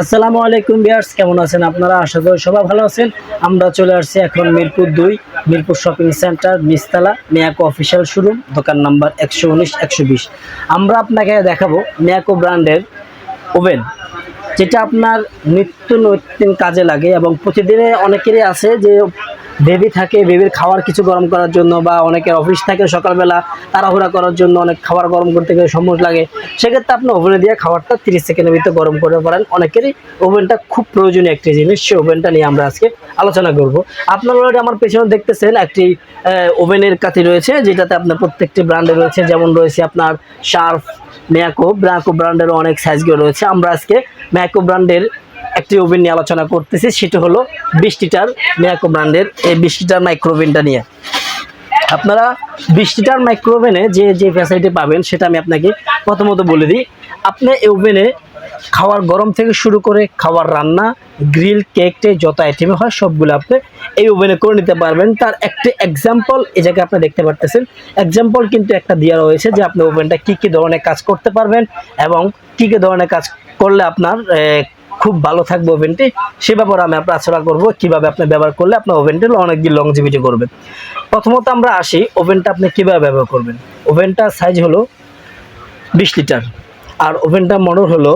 আসসালামু আলাইকুম বিয়ার্স কেমন আছেন আপনারা? আশা করি সবাই ভালো আছেন। আমরা চলে আসছি এখন মিরপুর দুই, মিরপুর শপিং সেন্টার নিস্তালা মেয়াকো অফিসিয়াল শোরুম, দোকান নাম্বার একশো উনিশ, একশো বিশ। আমরা আপনাকে দেখাবো মেয়াকো ব্র্যান্ডের ওভেন, যেটা আপনার নিত্য নৈতিন কাজে লাগে এবং প্রতিদিনে অনেকেরই আছে যে বেবি থাকে, বেবির খাবার কিছু গরম করার জন্য বা অনেকের অফিস থাকে সকালবেলা, তাড়াহুড়া করার জন্য অনেক খাবার গরম করতে গেলে সময় লাগে। সেক্ষেত্রে আপনি ওভেনে দিয়ে খাবারটা তিরিশ সেকেন্ডের ভিতরে গরম করে পারেন। অনেকেরই ওভেনটা খুব প্রয়োজনীয় একটি জিনিস, সেই ওভেনটা নিয়ে আমরা আজকে আলোচনা করব। আপনারা অলরেডি আমার পেছনে দেখতেছেন একটি ওভেনের কাছে রয়েছে, যেটাতে আপনার প্রত্যেকটি ব্র্যান্ডে রয়েছে। যেমন রয়েছে আপনার শার্ফ ম্যাকো ব্র্যাকো ব্র্যান্ডের অনেক সাইজগুলো রয়েছে। আমরা আজকে ম্যাকো ব্র্যান্ডের একটি ওভেন নিয়ে আলোচনা করতেছি, সেটা হলো বিশ লিটার ম্যাকো ব্র্যান্ডের এই বৃষ্টিটার মাইক্রোওভেনটা নিয়ে। আপনারা বৃষ্টিটার মাইক্রোওভেনে যে যে ফ্যাসিলিটি পাবেন, সেটা আমি আপনাকে প্রথমত বলে দিই। আপনি এই ওভেনে খাওয়ার গরম থেকে শুরু করে খাওয়ার রান্না, গ্রিল, কেক টেক, যত আইটেমে হয়, সবগুলো আপনি এই ওভেনে করে নিতে পারবেন। তার একটি এক্সাম্পল এই জায়গায় আপনি দেখতে পারতেছেন। এক্সাম্পল কিন্তু একটা দেওয়া রয়েছে যে, আপনি ওভেনটা কী কী ধরনের কাজ করতে পারবেন এবং কী কী ধরনের কাজ করলে আপনার খুব ভালো থাকবে ওভেনটি। সে ব্যাপারে আমি আপনার আলোচনা করব কীভাবে আপনি ব্যবহার করলে আপনার ওভেনটি অনেক দিন লংজিভিটি করবে প্রথমত আমরা আসি, ওভেনটা আপনি কীভাবে ব্যবহার করবেন? ওভেনটার সাইজ হলো বিশ লিটার, আর ওভেনটার মডেল হলো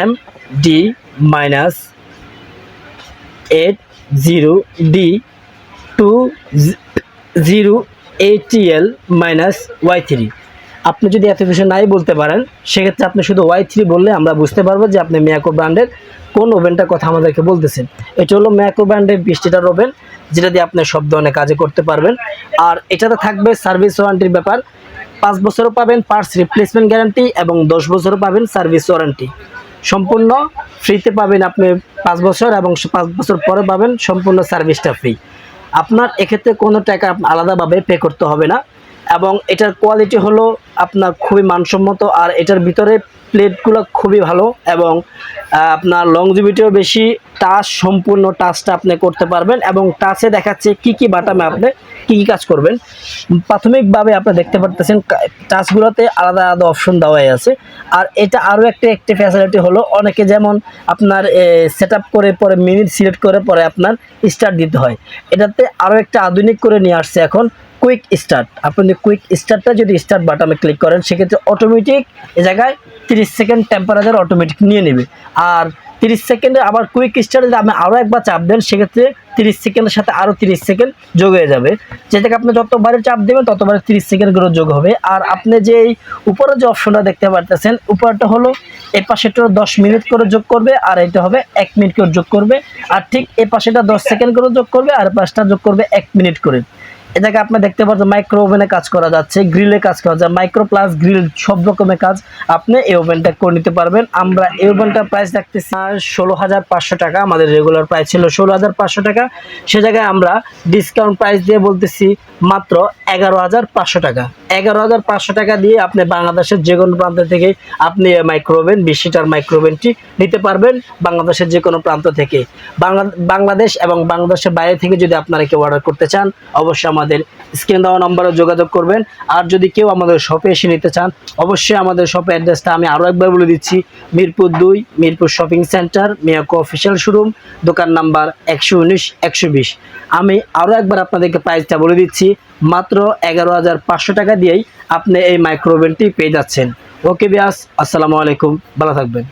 M D minus eight zero D two zero ATL minus Y three আপনি যদি কিছু নাই বলতে পারেন, সেক্ষেত্রে আপনি শুধু ওয়াই থ্রি বললে আমরা বুঝতে পারব যে আপনি মিয়াকো ব্র্যান্ডের কোন ওভেনটার কথা আমাদেরকে বলতেছেন। এটা হলো ম্যাকো ব্র্যান্ডের বিশ লিটার ওভেন, যেটা দিয়ে আপনি সব ধরনের কাজে করতে পারবেন। আর এটাতে থাকবে সার্ভিস ওয়ারেন্টির ব্যাপার। পাঁচ বছরও পাবেন পার্টস রিপ্লেসমেন্ট গ্যারান্টি এবং দশ বছরও পাবেন সার্ভিস ওয়ারেন্টি সম্পূর্ণ ফ্রিতে পাবেন আপনি পাঁচ বছর এবং পাঁচ বছর পরে পাবেন সম্পূর্ণ সার্ভিসটা ফ্রি আপনার এক্ষেত্রে কোনো টাকা আলাদাভাবে পে করতে হবে না। এবং এটার কোয়ালিটি হলো আপনার খুবই মানসম্মত আর এটার ভিতরে প্লেটগুলো খুবই ভালো এবং আপনার লংজিভিটিও বেশি। টাচ সম্পূর্ণ টাচটা আপনি করতে পারবেন এবং টাচে দেখাচ্ছে কি কি বাটামে আপনি, কী কী কাজ করবেন। প্রাথমিকভাবে আপনি দেখতে পারতেছেন টাচগুলোতে আলাদা আলাদা অপশন দেওয়াই আছে। আর এটা আরও একটা একটি ফ্যাসিলিটি হলো, অনেকে যেমন আপনার সেট করে পরে মিনিট সিলেক্ট করে পরে আপনার স্টার্ট দিতে হয়। এটাতে আরও একটা আধুনিক করে নিয়ে আসছে এখন। কুইক স্টার্ট আপনি কুইক স্টার্টটা যদি স্টার্ট বাটনে ক্লিক করেন, সেক্ষেত্রে অটোমেটিক এ জায়গায় তিরিশ সেকেন্ড টেম্পারেচার অটোমেটিক নিয়ে নেবে। আর তিরিশ সেকেন্ডে আবার কুইক স্টার্টে যদি আপনি আরও একবার চাপ দেন, সেক্ষেত্রে তিরিশ সেকেন্ডের সাথে আরও তিরিশ সেকেন্ড যোগ হয়ে যাবে। যেটাকে আপনি যতবারে চাপ দেবেন ততবারে তিরিশ সেকেন্ড করে যোগ হবে। আর আপনি যে উপরে যে অপশনটা দেখতে পারতেছেন, উপরটা হলো এই পাশেটা দশ মিনিট করে যোগ করবে, আর এটা হবে এক মিনিট করে যোগ করবে। আর ঠিক এই পাশেটা দশ সেকেন্ড করে যোগ করবে, আর পাশটা যোগ করবে এক মিনিট করে। এটাকে আপনি দেখতে পাচ্ছেন মাইক্রো ওভেনে কাজ করা যাচ্ছে গ্রিলে কাজ করা যায় মাইক্রো প্লাস গ্রিল সব রকমের কাজ আপনি এই ওভেনটা করে নিতে পারবেন। আমরা এই ওভেনটার প্রাইস রাখতেছি ষোলো হাজার পাঁচশো টাকা, আমাদের রেগুলার প্রাইস ছিল ষোলো হাজার পাঁচশো টাকা। সে জায়গায় আমরা ডিসকাউন্ট প্রাইস দিয়ে বলতেছি মাত্র এগারো হাজার পাঁচশো টাকা। এগারো হাজার পাঁচশো টাকা দিয়ে আপনি বাংলাদেশের যে কোনো প্রান্ত থেকে আপনি মাইক্রো ওভেন বিশ লিটার মাইক্রো ওভেনটি নিতে পারবেন বাংলাদেশের যে কোনো প্রান্ত থেকে। বাংলা বাংলাদেশ এবং বাংলাদেশের বাইরে থেকে যদি আপনারা কেউ অর্ডার করতে চান, অবশ্যই আমাদের স্ক্রিন দেওয়া নম্বরে যোগাযোগ করবেন। আর যদি কেউ আমাদের শপে এসে নিতে চান, অবশ্যই আমাদের শপে অ্যাড্রেসটা আমি আরও একবার বলে দিচ্ছি। মিরপুর দুই, Mirpur shopping centre Miyako official showroom দোকান নাম্বার একশো উনিশ, একশো বিশ। আমি আরও একবার আপনাদেরকে প্রাইসটা বলে দিচ্ছি, মাত্র এগারো হাজার পাঁচশো টাকা দিয়েই আপনি এই মাইক্রোওভেনটি পেয়ে যাচ্ছেন। ওকে বিয়াস, আসসালামু আলাইকুম, ভালো থাকবেন।